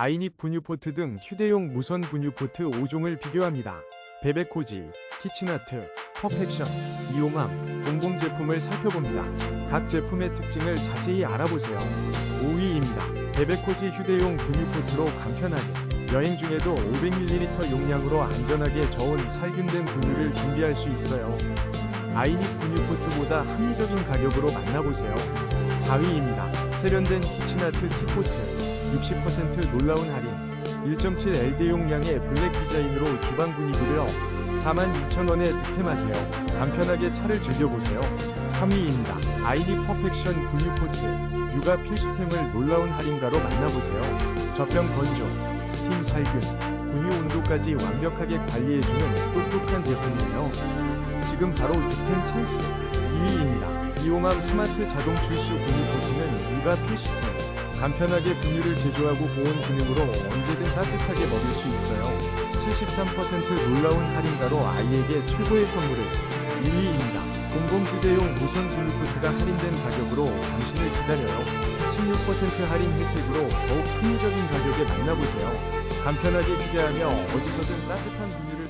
아이닉 분유포트 등 휴대용 무선 분유포트 5종을 비교합니다. 베베코지, 키친아트, 퍼펙션, 이용함, 공공 제품을 살펴봅니다. 각 제품의 특징을 자세히 알아보세요. 5위입니다. 베베코지 휴대용 분유포트로 간편하게 여행 중에도 500ml 용량으로 안전하게 저온 살균된 분유를 준비할 수 있어요. 아이닉 분유포트보다 합리적인 가격으로 만나보세요. 4위입니다. 세련된 키친아트 티포트 60% 놀라운 할인 1.7 LD 용량의 블랙 디자인으로 주방 분위기를 업 42,000원에 득템하세요. 간편하게 차를 즐겨보세요. 3위입니다. 아이닉 퍼펙션 분유포트 육아 필수템을 놀라운 할인가로 만나보세요. 젖병 건조, 스팀 살균, 분유 온도까지 완벽하게 관리해주는 똑똑한 제품이에요. 지금 바로 득템 찬스 2위입니다. 이용함 스마트 자동 출수 분유포트는 육아 필수템 간편하게 분유를 제조하고 보온 기능으로 언제든 따뜻하게 먹일 수 있어요. 73% 놀라운 할인가로 아이에게 최고의 선물을 1위입니다. 공공휴대용 무선 분유포트가 할인된 가격으로 당신을 기다려요. 16% 할인 혜택으로 더욱 합리적인 가격에 만나보세요. 간편하게 휴대하며 어디서든 따뜻한 분유를